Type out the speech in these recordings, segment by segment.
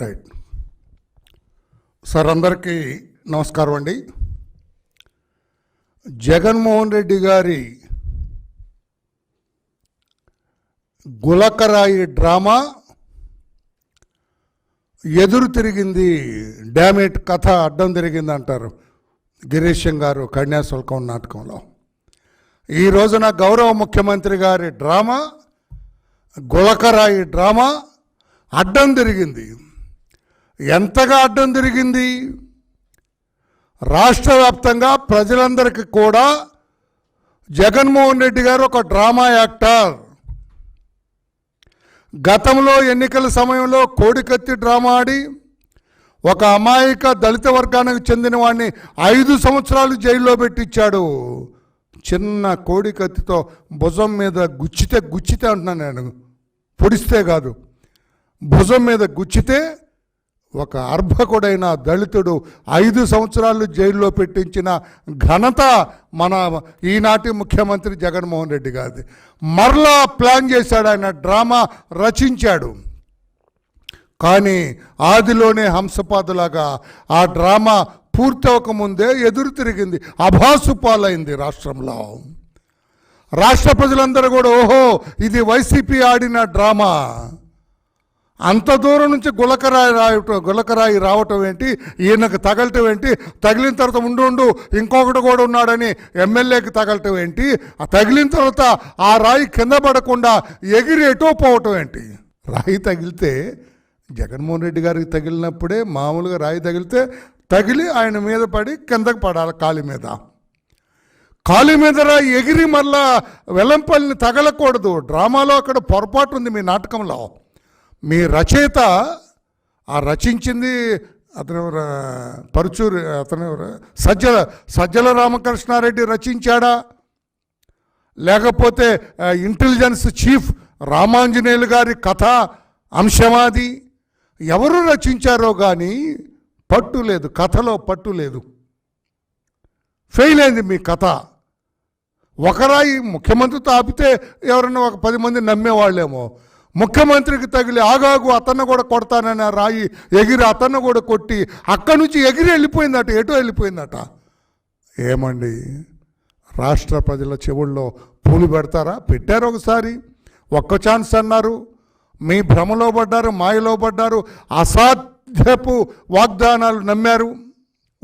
Right. Sir అందరికీ నమస్కారం అండి. జగన్మోహన్ రెడ్డి గారి గులకరాయి డ్రామా ఎదురు తిరిగింది డ్యామేట్ కథ అడ్డం తిరిగింది అంటారు గిరీశం గారు కన్యాశుల్కం నాటకంలో. ఈ రోజున గౌరవ ముఖ్యమంత్రి గారి డ్రామా గులకరాయి డ్రామా అడ్డం తిరిగింది. ఎంతగా అడ్డం తిరిగింది? రాష్ట్ర వ్యాప్తంగా ప్రజలందరికీ కూడా జగన్మోహన్ రెడ్డి గారు ఒక డ్రామా యాక్టర్. గతంలో ఎన్నికల సమయంలో కోడికత్తి డ్రామా ఆడి ఒక అమాయక దళిత వర్గానికి చెందిన వాడిని ఐదు సంవత్సరాలు జైల్లో పెట్టించాడు. చిన్న కోడికత్తితో భుజం మీద గుచ్చితే గుచ్చితే అంటున్నాను నేను. పొడిస్తే కాదు. భుజం మీద గుచ్చితే ఒక అర్భకుడైన దళితుడు ఐదు సంవత్సరాలు జైల్లో పెట్టించిన ఘనత మన ఈనాటి ముఖ్యమంత్రి జగన్మోహన్ రెడ్డి గారిది. మరలా ప్లాన్ చేశాడు ఆయన డ్రామా రచించాడు. కానీ ఆదిలోనే హంసపాదులాగా ఆ డ్రామా పూర్తవకముందే ఎదురు తిరిగింది అభాసు పాలైంది రాష్ట్రంలో. రాష్ట్ర ప్రజలందరూ కూడా ఓహో ఇది వైసీపీ ఆడిన డ్రామా. అంత దూరం నుంచి గులకరాయి రాయటం గులకరాయి రావటం ఏంటి? ఈయనకు తగలటం ఏంటి? తగిలిన తర్వాత ఉండు ఉండు ఇంకొకటి కూడా ఉన్నాడని ఎమ్మెల్యేకి తగలటం ఏంటి? ఆ తగిలిన తర్వాత ఆ రాయి కింద పడకుండా ఎగిరి ఎటో పోవటం ఏంటి? రాయి తగిలితే జగన్మోహన్ రెడ్డి గారికి తగిలినప్పుడే మామూలుగా రాయి తగిలితే తగిలి ఆయన మీద పడి కిందకు పడాలి కాలి మీద. కాలి మీద రాయి ఎగిరి మళ్ళా వెల్లంపల్లిని తగలకూడదు. డ్రామాలో అక్కడ పొరపాటు ఉంది మీ నాటకంలో. మీ రచయిత ఆ రచించింది అతను ఎవరు? పరుచూరి అతను సజ్జల సజ్జల రామకృష్ణారెడ్డి రచించాడా? లేకపోతే ఇంటెలిజెన్స్ చీఫ్ రామాంజనేయులు గారి కథ అంశమాది ఎవరు రచించారో కానీ పట్టు లేదు కథలో పట్టు లేదు. ఫెయిల్ అయింది మీ కథ. ఒకరాయి ముఖ్యమంత్రితో ఆపితే ఎవరన్నా ఒక పది మంది నమ్మేవాళ్ళేమో. ముఖ్యమంత్రికి తగిలి ఆగాగు అతన్ని కూడా కొడతానని రాయి ఎగిరి అతన్ని కూడా కొట్టి అక్కడి నుంచి ఎగిరి వెళ్ళిపోయిందట ఎటో వెళ్ళిపోయిందట. ఏమండి? రాష్ట్ర ప్రజల చెవుల్లో పూలు పెడతారా? పెట్టారు ఒకసారి. ఒక్క ఛాన్స్ అన్నారు. మీ భ్రమలో పడ్డారు మాయలో పడ్డారు అసాధ్యపు వాగ్దానాలు నమ్మారు.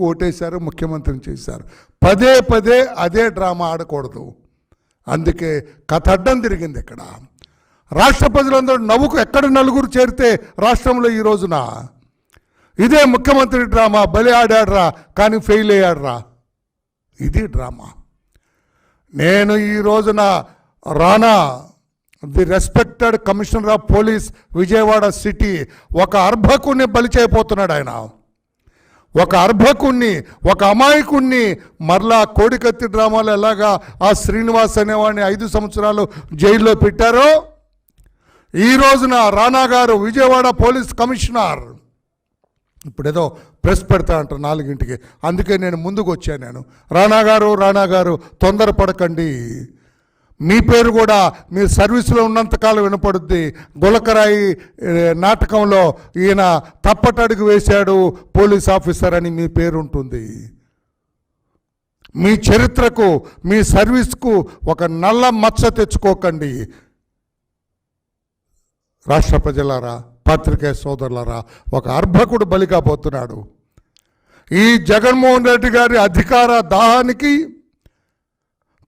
ఓటేశారు ముఖ్యమంత్రిని చేశారు. పదే పదే అదే డ్రామా ఆడకూడదు. అందుకే కథ అడ్డం తిరిగింది ఇక్కడ. రాష్ట్ర ప్రజలందరూ నవ్వుకు ఎక్కడ నలుగురు చేరితే రాష్ట్రంలో ఈ రోజున? ఇదే ముఖ్యమంత్రి డ్రామా బలి ఆడాడ్రా కానీ ఫెయిల్ అయ్యాడ్రా? ఇది డ్రామా. నేను ఈ రోజున రానా the respected commissioner of police Vijayawada city ఒక అర్భకుణ్ణి బలి చేయబోతున్నాడు ఆయన. ఒక అర్భకుణ్ణి ఒక అమాయకుణ్ణి మరలా కోడికత్తి డ్రామాలో ఎలాగా ఆ శ్రీనివాస్ అనేవాడిని ఐదు సంవత్సరాలు జైల్లో పెట్టారో? ఈ రోజున రానా గారు విజయవాడ పోలీస్ కమిషనర్. ఇప్పుడు ఏదో ప్రెస్ పెడతా అంటారు నాలుగింటికి. అందుకే నేను ముందుకు వచ్చాను నేను. రానా గారు రానా గారు తొందరపడకండి. మీ పేరు కూడా మీ సర్వీసులో ఉన్నంతకాలం వినపడుద్ది. గులకరాయి నాటకంలో ఈయన తప్పటడుగు వేశాడు పోలీస్ ఆఫీసర్ అని మీ పేరు ఉంటుంది మీ చరిత్రకు మీ సర్వీస్కు ఒక నల్ల మచ్చ తెచ్చుకోకండి. రాష్ట్ర ప్రజలారా పత్రికే సోదరులారా ఒక అర్భకుడు బలిగా పోతున్నాడు. ఈ జగన్మోహన్ రెడ్డి గారి అధికార దాహానికి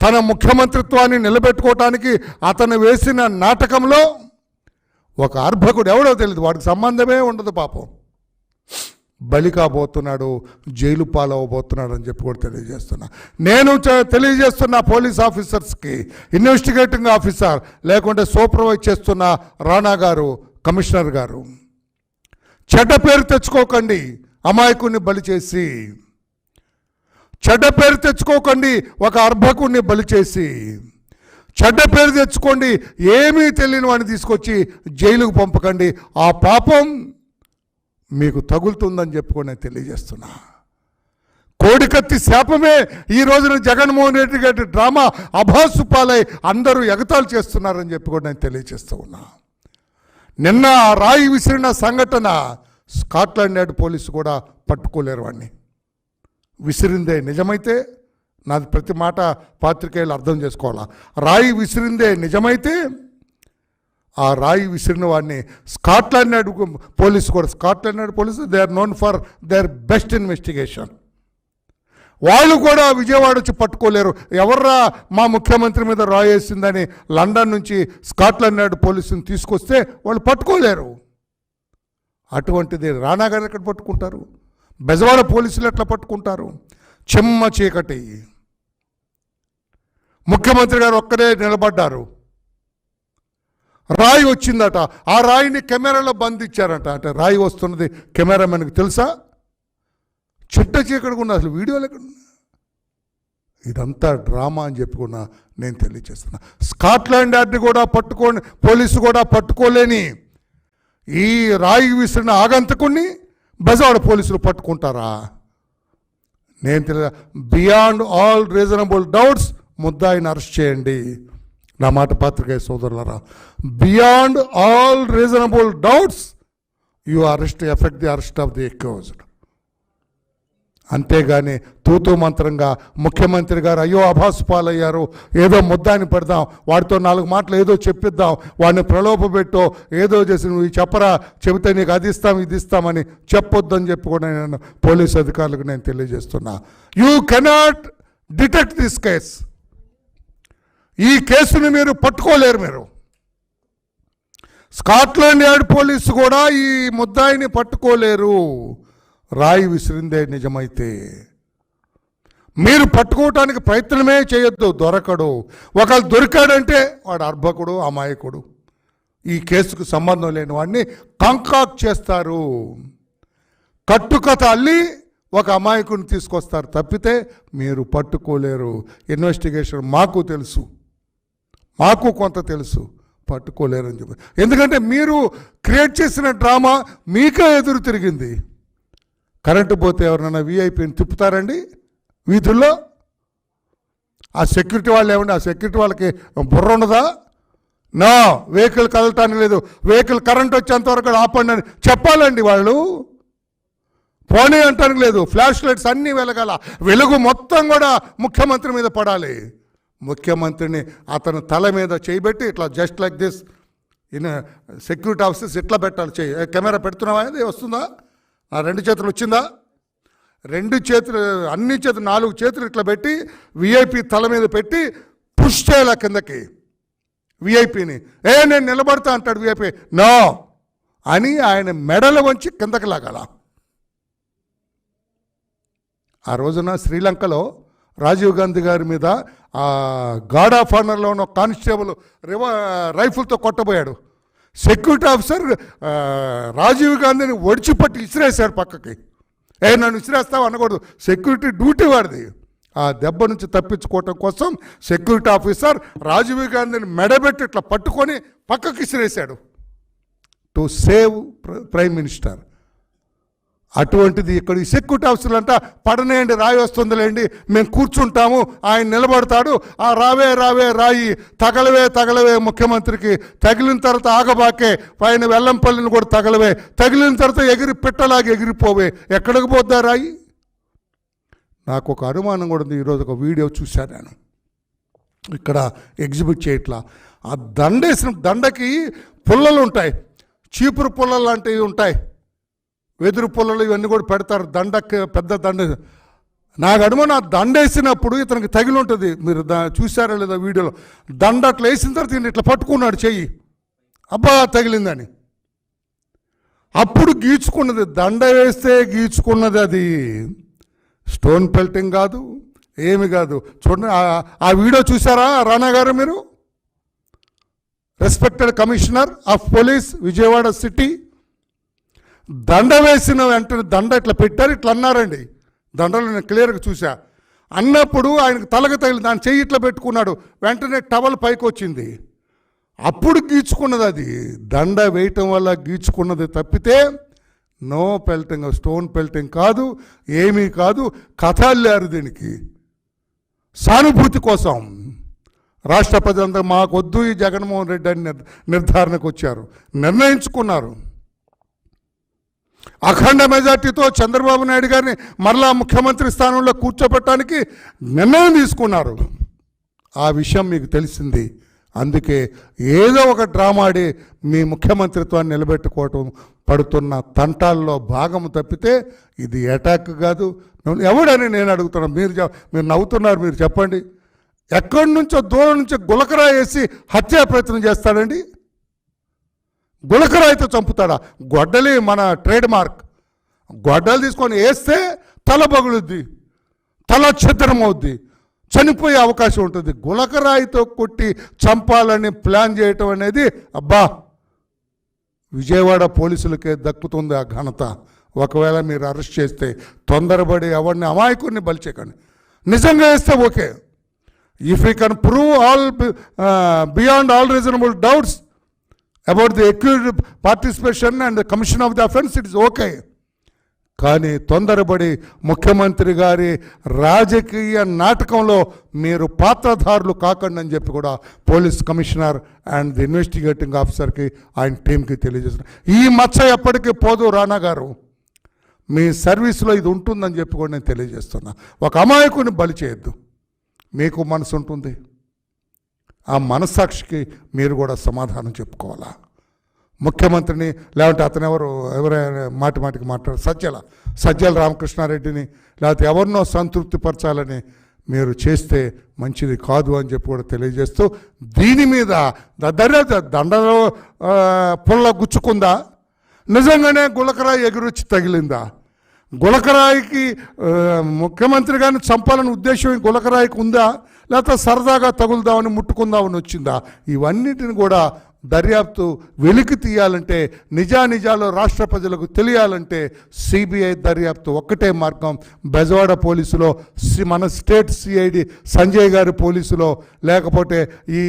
తన ముఖ్యమంత్రిత్వాన్ని నిలబెట్టుకోవటానికి అతను వేసిన నాటకంలో ఒక అర్భకుడు ఎవడో తెలియదు వాడికి సంబంధమే ఉండదు పాపం. బలి కాబోతున్నాడు జైలు పాలవబోతున్నాడు అని చెప్పి కూడా తెలియజేస్తున్నా. నేను తెలియజేస్తున్న పోలీస్ ఆఫీసర్స్కి ఇన్వెస్టిగేటింగ్ ఆఫీసర్ లేకుంటే సూపర్వైజ్ చేస్తున్న రాణా గారు కమిషనర్ గారు చెడ్డ పేరు తెచ్చుకోకండి అమాయకుడిని బలి చేసి. చెడ్డ పేరు తెచ్చుకోకండి ఒక అర్భకుడిని బలి చేసి. చెడ్డ పేరు తెచ్చుకోండి ఏమీ తెలియని వాడిని తీసుకొచ్చి జైలుకు పంపకండి. ఆ పాపం మీకు తగులుతుందని చెప్పుకొని నేను తెలియజేస్తున్నా. కోడికత్తి శాపమే ఈ రోజున జగన్మోహన్ రెడ్డి గారి డ్రామా అభాసు పాలై అందరూ ఎగతాలు చేస్తున్నారని చెప్పి కూడా నేను తెలియజేస్తూ ఉన్నా. నిన్న రాయి విసిరిన సంఘటన స్కాట్లాండ్ యార్డ్ పోలీసు కూడా పట్టుకోలేరు వాడిని విసిరిందే నిజమైతే నాది ప్రతి మాట పాత్రికేయులు అర్థం చేసుకోవాలా. రాయి విసిరిందే నిజమైతే ఆ రాయి విసిరిన వాడిని స్కాట్లాండ్ నాడు పోలీసు కూడా స్కాట్లాండ్ నాడు police. They are known for their best investigation వాళ్ళు కూడా విజయవాడ వచ్చి పట్టుకోలేరు. ఎవర్రా మా ముఖ్యమంత్రి మీద రాయేసిందని లండన్ నుంచి స్కాట్లాండ్ నాడు పోలీసుని తీసుకొస్తే వాళ్ళు పట్టుకోలేరు. అటువంటిది రాణాగారు ఎక్కడ పట్టుకుంటారు? బెజవాడ పోలీసులు ఎట్లా పట్టుకుంటారు? చెమ్మ చీకటి. ముఖ్యమంత్రి గారు ఒక్కరే నిలబడ్డారు. రాయి వచ్చిందట. ఆ రాయిని కెమెరాలో బంధించారట. అంటే రాయి వస్తున్నది కెమెరా మనకు తెలుసా? చిట్ట చీకటిగా ఉన్న అసలు వీడియోలు ఎక్కడ ఇదంతా డ్రామా అని చెప్పుకున్నా నేను తెలియజేస్తున్నా. స్కాట్లాండ్ యార్డ్ని కూడా పట్టుకోని పోలీసు కూడా పట్టుకోలేని ఈ రాయి విసిరిన ఆగంతకుని బెజవాడ పోలీసులు పట్టుకుంటారా? నేను తెలియ బియాండ్ ఆల్ రీజనబుల్ డౌట్స్ ముద్దాయిని అరెస్ట్ చేయండి. నా మాట పాత్రికేయ సోదరులరా beyond all reasonable doubts you arrest effect the arrest of the accused అంతేగాని తూతూ మంత్రంగా ముఖ్యమంత్రి గారు అయ్యో అభాసు పాలయ్యారు ఏదో ముద్దాని పెడదాం వాడితో నాలుగు మాటలు ఏదో చెప్పిద్దాం వాడిని ప్రలోభపెట్టో ఏదో చేసి నువ్వు చెప్పరా చెబితే నీకు అది ఇస్తాం ఇది ఇస్తామని చెప్పొద్దని చెప్పి కూడా నేను పోలీస్ అధికారులకు నేను తెలియజేస్తున్నా. You cannot detect this case ఈ కేసుని మీరు పట్టుకోలేరు మీరు. స్కాట్లాండ్ యార్డ్ పోలీసు కూడా ఈ ముద్దాయిని పట్టుకోలేరు. రాయి విసిరిందే నిజమైతే. మీరు పట్టుకోవటానికి ప్రయత్నమే చేయొద్దు దొరకడు. ఒకళ్ళు దొరికాడంటే వాడు అర్భకుడు అమాయకుడు. ఈ కేసుకు సంబంధం లేని వాడిని కంకాక్ చేస్తారు. కట్టుకథ అల్లి ఒక అమాయకుని తీసుకొస్తారు తప్పితే మీరు పట్టుకోలేరు. ఇన్వెస్టిగేషన్ మాకు తెలుసు. మాకు కొంత తెలుసు. పట్టుకోలేరని చెప్పి. ఎందుకంటే మీరు క్రియేట్ చేసిన డ్రామా మీకే ఎదురు తిరిగింది. కరెంటు పోతే ఎవరినైనా వీఐపీని తిప్పుతారండి? వీధుల్లో? ఆ సెక్యూరిటీ వాళ్ళు ఏమండి? ఆ సెక్యూరిటీ వాళ్ళకి బుర్ర ఉండదా? నా వెహికల్ కదలటానికి లేదు. వెహికల్ కరెంట్ వచ్చేంతవరకు ఆపండి అని చెప్పాలండి వాళ్ళు. పోనీ అంటానికి లేదు. ఫ్లాష్ లైట్స్ అన్నీ వెలగాల. వెలుగు మొత్తం కూడా ముఖ్యమంత్రి మీద పడాలి. ముఖ్యమంత్రిని అతను తల మీద చేయబెట్టి ఇట్లా just like this in security officers ఇట్లా పెట్టాలి? చేయి కెమెరా పెడుతున్నావా? అనేది వస్తుందా? ఆ రెండు చేతులు వచ్చిందా? రెండు చేతులు అన్ని చేతులు నాలుగు చేతులు ఇట్లా పెట్టి విఐపి తల మీద పెట్టి పుష్ చేయాలి కిందకి? విఐపిని ఏ నేను నిలబడతా అంటాడు విఐపి నో అని ఆయన మెడలు వంచి కిందకి లాగాల. ఆ రోజున శ్రీలంకలో రాజీవ్ గాంధీ గారి మీద ఆ గార్డ్ ఆఫ్ ఆనర్లో ఉన్న కానిస్టేబుల్ రివ రైఫిల్తో కొట్టబోయాడు. సెక్యూరిటీ ఆఫీసర్ రాజీవ్ గాంధీని ఒడిచిపట్టి ఇసిరేశాడు పక్కకి. ఏ నన్ను ఇసిరేస్తావు అనకూడదు. సెక్యూరిటీ డ్యూటీ వాడిది ఆ దెబ్బ నుంచి తప్పించుకోవటం కోసం సెక్యూరిటీ ఆఫీసర్ రాజీవ్ గాంధీని మెడబెట్టి ఇట్లా పట్టుకొని పక్కకి ఇసిరేశాడు. To save prime minister. అటువంటిది ఇక్కడ ఈ సెక్యూరిటీ ఆఫీసర్లు అంట పడనేయండి రాయి వస్తుందిలేండి మేము కూర్చుంటాము ఆయన నిలబడతాడు. ఆ రావే రావే రాయి తగలవే తగలవే ముఖ్యమంత్రికి. తగిలిన తర్వాత ఆగబాకే పైన వెల్లంపల్లిని కూడా తగలవే. తగిలిన తర్వాత ఎగిరి పిట్టలాగా ఎగిరిపోవే. ఎక్కడికి పోద్దా రాయి? నాకు ఒక అనుమానం కూడా ఉంది. ఈరోజు ఒక వీడియో చూశాను నేను. ఇక్కడ ఎగ్జిబిట్ చేయట్లా. ఆ దండేసిన దండకి పుల్లలు ఉంటాయి చీపురు పుల్లలు లాంటివి ఉంటాయి. వెదురు పొలలు ఇవన్నీ కూడా పెడతారు. దండకి పెద్ద దండ. నాకు అడుగున నా దండ వేసినప్పుడు ఇతనికి తగిలి ఉంటుంది. మీరు దా చూసారా లేదా వీడియోలో. దండ అట్లా వేసిన తర్వాత ఈయన ఇట్లా పట్టుకున్నాడు చెయ్యి. అబ్బా తగిలిందని. అప్పుడు గీచుకున్నది దండ వేస్తే గీచుకున్నది అది. స్టోన్ పెల్టింగ్ కాదు ఏమి కాదు. చూడండి ఆ- ఆ వీడియో చూసారా రానా గారు మీరు? Respected commissioner of police Vijayawada city. దండ వేసిన వెంటనే దండ ఇట్లా పెట్టారు ఇట్లా అన్నారండి. దండలు నేను క్లియర్గా చూసా అన్నప్పుడు ఆయనకు తలగ తగిలి దాని చెయ్యి ఇట్లా పెట్టుకున్నాడు. వెంటనే టవల్ పైకి వచ్చింది. అప్పుడు గీచుకున్నది అది. దండ వేయటం వల్ల గీచుకున్నది తప్పితే నో పెల్టింగ్ స్టోన్ పెల్టింగ్ కాదు ఏమీ కాదు కథ అల్లారు దీనికి. సానుభూతి కోసం రాష్ట్ర ప్రజలంతా మాకొద్దు ఈ జగన్మోహన్ రెడ్డి అని నిర్- నిర్ధారణకు వచ్చారు. నిర్ణయించుకున్నారు. అఖండ మెజార్టీతో చంద్రబాబు నాయుడు గారిని మరలా ముఖ్యమంత్రి స్థానంలో కూర్చోబెట్టడానికి నిర్ణయం తీసుకున్నారు. ఆ విషయం మీకు తెలిసింది. అందుకే ఏదో ఒక డ్రామా ఆడి మీ ముఖ్యమంత్రిత్వాన్ని నిలబెట్టుకోవటం పడుతున్న తంటాల్లో భాగం తప్పితే ఇది అటాక్ కాదు. ఎవడని నేను అడుగుతున్నాను మీరు మీరు నవ్వుతున్నారు మీరు చెప్పండి. ఎక్కడి నుంచో దూరం నుంచి గులకరా వేసి హత్యా ప్రయత్నం చేస్తాడండి? గులకరాయితో చంపుతాడా? గొడ్డలి మన ట్రేడ్ మార్క్ గొడ్డలు తీసుకొని వేస్తే తల పగులుద్ది. తల ఛిద్రం అవుద్ది చనిపోయే అవకాశం ఉంటుంది. గులకరాయితో కొట్టి చంపాలని ప్లాన్ చేయటం అనేది అబ్బా! విజయవాడ పోలీసులకే దక్కుతుంది ఆ ఘనత. ఒకవేళ మీరు అరెస్ట్ చేస్తే తొందరపడి ఎవరిని అమాయకుడిని బలిచేకండి నిజంగా వేస్తే okay. If you can prove all beyond all reasonable doubts about the accused participation and commission of the offence it is okay కానీ తొందరపడి ముఖ్యమంత్రి గారి రాజకీయ నాటకంలో మీరు పాత్రధారులు కాకండి అని చెప్పి కూడా police commissioner and the investigating ఆఫీసర్కి ఆయన టీంకి తెలియజేస్తున్నారు. ఈ మచ్చ ఎప్పటికీ పోదు రానా గారు. మీ సర్వీస్లో ఇది ఉంటుందని చెప్పి కూడా నేను తెలియజేస్తున్నా. ఒక అమాయకుని బలి చేయొద్దు. మీకు మనసు ఉంటుంది. ఆ మనస్సాక్షికి మీరు కూడా సమాధానం చెప్పుకోవాలా? ముఖ్యమంత్రిని లేకుంటే అతను ఎవరు ఎవరైనా మాటి మాటికి మాట్లాడు సజ్జల సజ్జల రామకృష్ణారెడ్డిని లేకపోతే ఎవరినో సంతృప్తిపరచాలని మీరు చేస్తే మంచిది కాదు అని చెప్పి కూడా తెలియజేస్తూ దీని మీద దర్య దండలో పుల్ల గుచ్చుకుందా? నిజంగానే గులకరాయి ఎగురొచ్చి తగిలిందా? గులకరాయికి ముఖ్యమంత్రి గారిని చంపాలని ఉద్దేశం గులకరాయికి ఉందా? లేకపోతే సరదాగా తగులుదామని ముట్టుకుందామని వచ్చిందా? ఇవన్నిటిని కూడా దర్యాప్తు వెలికి తీయాలంటే నిజానిజాలు రాష్ట్ర ప్రజలకు తెలియాలంటే సిబిఐ దర్యాప్తు ఒక్కటే మార్గం. బెజవాడ పోలీసులో మన స్టేట్ సిఐడి సంజయ్ గారి పోలీసులో లేకపోతే ఈ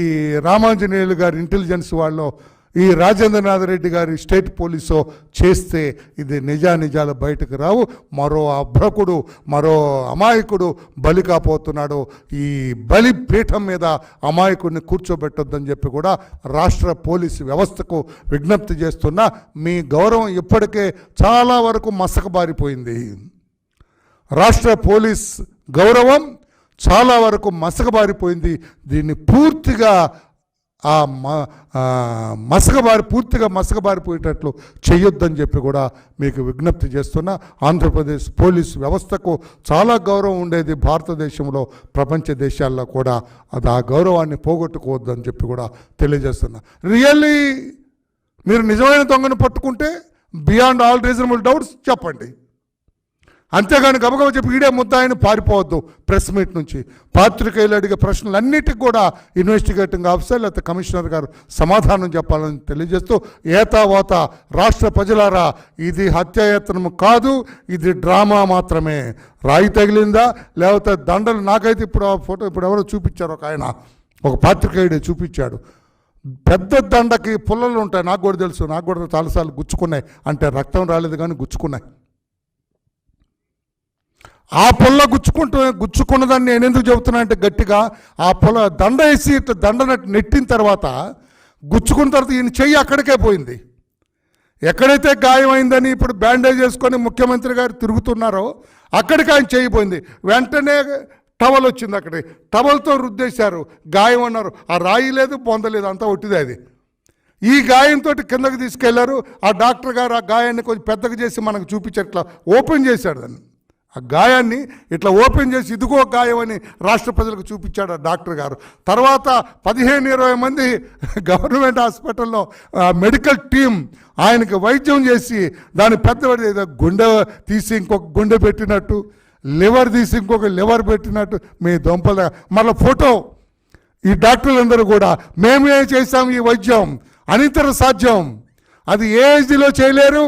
రామాంజనేయులు గారి ఇంటెలిజెన్స్ వాళ్ళు ఈ రాజేంద్రనాథ్ రెడ్డి గారి స్టేట్ పోలీసు చేస్తే ఇది నిజానిజాలు బయటకు రావు. మరో అభ్రకుడు మరో అమాయకుడు బలి కాపోతున్నాడు. ఈ బలి పీఠం మీద అమాయకుడిని కూర్చోబెట్టొద్దని చెప్పి కూడా రాష్ట్ర పోలీసు వ్యవస్థకు విజ్ఞప్తి చేస్తున్నా. మీ గౌరవం ఇప్పటికే చాలా వరకు మసకబారిపోయింది. రాష్ట్ర పోలీస్ గౌరవం చాలా వరకు మసకబారిపోయింది. దీన్ని పూర్తిగా ఆ మసకబారి పూర్తిగా మసకబారిపోయేటట్లు చేయొద్దని చెప్పి కూడా మీకు విజ్ఞప్తి చేస్తున్నా. ఆంధ్రప్రదేశ్ పోలీస్ వ్యవస్థకు చాలా గౌరవం ఉండేది భారతదేశంలో ప్రపంచ దేశాల్లో కూడా. అది ఆ గౌరవాన్ని పోగొట్టుకోవద్దని చెప్పి కూడా తెలియజేస్తున్నా. రియల్లీ మీరు నిజమైన దొంగను పట్టుకుంటే బియాండ్ ఆల్ రీజనబుల్ డౌట్స్ చెప్పండి. అంతేగాని గబగబ చెప్పి ఈడే ఆయన పారిపోవద్దు ప్రెస్ మీట్ నుంచి. పాత్రికేయులు అడిగే ప్రశ్నలన్నిటికి కూడా ఇన్వెస్టిగేటింగ్ ఆఫీసర్ లేకపోతే కమిషనర్ గారు సమాధానం చెప్పాలని తెలియజేస్తూ ఏతావాత రాష్ట్ర ప్రజలారా ఇది హత్యాయత్నము కాదు ఇది డ్రామా మాత్రమే. రాయి తగిలిందా? లేకపోతే దండలు నాకైతే ఇప్పుడు ఆ ఫోటో ఇప్పుడు ఎవరో చూపించారు ఒక ఆయన. ఒక పాత్రికేయుడే చూపించాడు. పెద్ద దండకి పుల్లలు ఉంటాయి. నాకు కూడా తెలుసు. నాకు కూడా చాలాసార్లు గుచ్చుకున్నాయి. అంటే రక్తం రాలేదు కానీ గుచ్చుకున్నాయి. ఆ పొల్ల గుచ్చుకుంటూ గుచ్చుకున్నదాన్ని నేను ఎందుకు చెబుతున్నా అంటే గట్టిగా ఆ పొల దండ వేసి ఇట్లా దండ నెట్టిన తర్వాత గుచ్చుకున్న తర్వాత ఈయన చెయ్యి అక్కడికే పోయింది. ఎక్కడైతే గాయమైందని ఇప్పుడు బ్యాండేజ్ చేసుకొని ముఖ్యమంత్రి గారు తిరుగుతున్నారో అక్కడికి ఆయన చేయిపోయింది వెంటనే టవల్ వచ్చింది అక్కడి. టవల్తో రుద్దేశారు. గాయం అన్నారు. ఆ రాయి లేదు పొందలేదు అంతా ఒట్టిదే అది. ఈ గాయంతో కిందకి తీసుకెళ్ళారు. ఆ డాక్టర్ గారు ఆ గాయాన్ని కొంచెం పెద్దగా చేసి మనకు చూపించట్లా ఓపెన్ చేశాడు దాన్ని. ఆ గాయాన్ని ఇట్లా ఓపెన్ చేసి ఇదిగో గాయం అని రాష్ట్ర ప్రజలకు చూపించాడు ఆ డాక్టర్ గారు. తర్వాత పదిహేను ఇరవై మంది గవర్నమెంట్ హాస్పిటల్లో మెడికల్ టీం ఆయనకి వైద్యం చేసి దాని పెద్దవాడి గుండె తీసి ఇంకొక గుండె పెట్టినట్టు లివర్ తీసి ఇంకొక లివర్ పెట్టినట్టు మీ దొంపల మళ్ళీ ఫోటో. ఈ డాక్టర్లందరూ కూడా మేమే చేశాం ఈ వైద్యం అనితర సాధ్యం. అది ఏ ఏజ్లో చేయలేరు?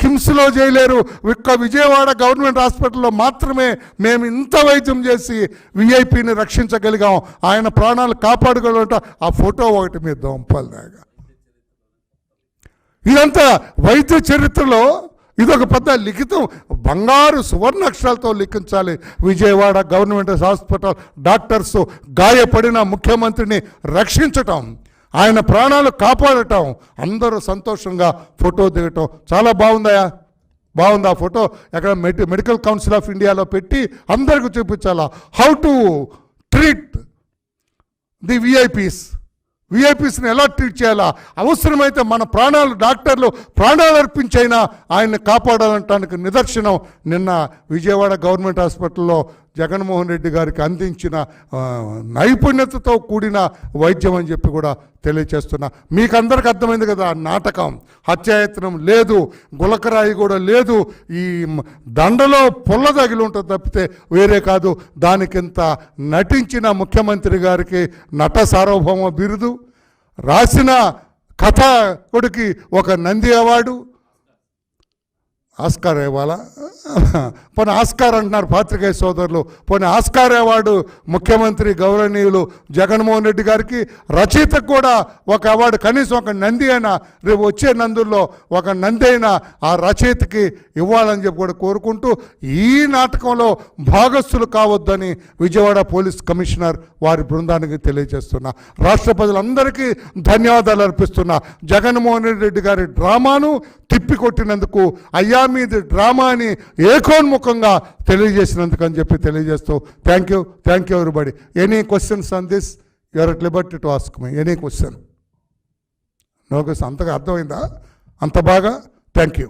కిమ్స్లో చేయలేరు ఒక్క విజయవాడ గవర్నమెంట్ హాస్పిటల్లో మాత్రమే మేము ఇంత వైద్యం చేసి విఐపిని రక్షించగలిగాం. ఆయన ప్రాణాలు కాపాడగలంట ఆ ఫోటో ఒకటి మీ దొంపల్లాగా ఇదంతా వైద్య చరిత్రలో ఇదొక పెద్ద లిఖితం. బంగారు సువర్ణ అక్షరాలతో లిఖించాలి. విజయవాడ గవర్నమెంట్ హాస్పిటల్ డాక్టర్స్ గాయపడిన ముఖ్యమంత్రిని రక్షించటం. ఆయన ప్రాణాలు కాపాడటం అందరూ సంతోషంగా ఫోటో దిగటం. చాలా బాగుందా బాగుంది ఆ ఫోటో? ఎక్కడ మెడి మెడికల్ కౌన్సిల్ ఆఫ్ ఇండియాలో పెట్టి అందరికీ చూపించాలా? How to treat the VIPs విఐపీస్ని ఎలా ట్రీట్ చేయాలా? అవసరమైతే మన ప్రాణాలు డాక్టర్లు ప్రాణాలు అర్పించైనా ఆయన్ని కాపాడాలంటానికి నిదర్శనం నిన్న విజయవాడ గవర్నమెంట్ హాస్పిటల్లో జగన్మోహన్ రెడ్డి గారికి అందించిన నైపుణ్యతతో కూడిన వైద్యం అని చెప్పి కూడా తెలియచేస్తున్నా. మీకు అందరికి అర్థమైంది కదా నాటకం హత్యాయత్నం లేదు గులకరాయి కూడా లేదు ఈ దండలో పుల్ల తగిలి ఉంటుంది తప్పితే వేరే కాదు. దానికింత నటించిన ముఖ్యమంత్రి గారికి నట సార్వభౌమ బిరుదు రాసిన కథ కొడుకి ఒక నంది అవార్డు ఆస్కార్ ఇవ్వాలా? పోనీ ఆస్కార్ అంటున్నారు పాత్రికేయ సోదరులు. పోనీ ఆస్కార్ అవార్డు ముఖ్యమంత్రి గౌరవనీయులు జగన్మోహన్ రెడ్డి గారికి రచయితకు కూడా ఒక అవార్డు కనీసం ఒక నంది అయినా రేపు వచ్చే నందుల్లో ఒక నంది అయినా ఆ రచయితకి ఇవ్వాలని చెప్పి కూడా కోరుకుంటూ ఈ నాటకంలో భాగస్థులు కావద్దని విజయవాడ పోలీస్ కమిషనర్ వారి బృందానికి తెలియజేస్తున్నా. రాష్ట్ర ప్రజలందరికీ ధన్యవాదాలు అర్పిస్తున్నా. జగన్మోహన్ రెడ్డి గారి డ్రామాను తిప్పికొట్టినందుకు అయ్యా మీది డ్రామా అని ఏకోన్ముఖంగా తెలియజేసినందుకు అని చెప్పి తెలియజేస్తూ thank you thank you everybody any questions on this your at liberty to ask me any question no question అంతగా అర్థమైందా? అంత బాగా? Thank you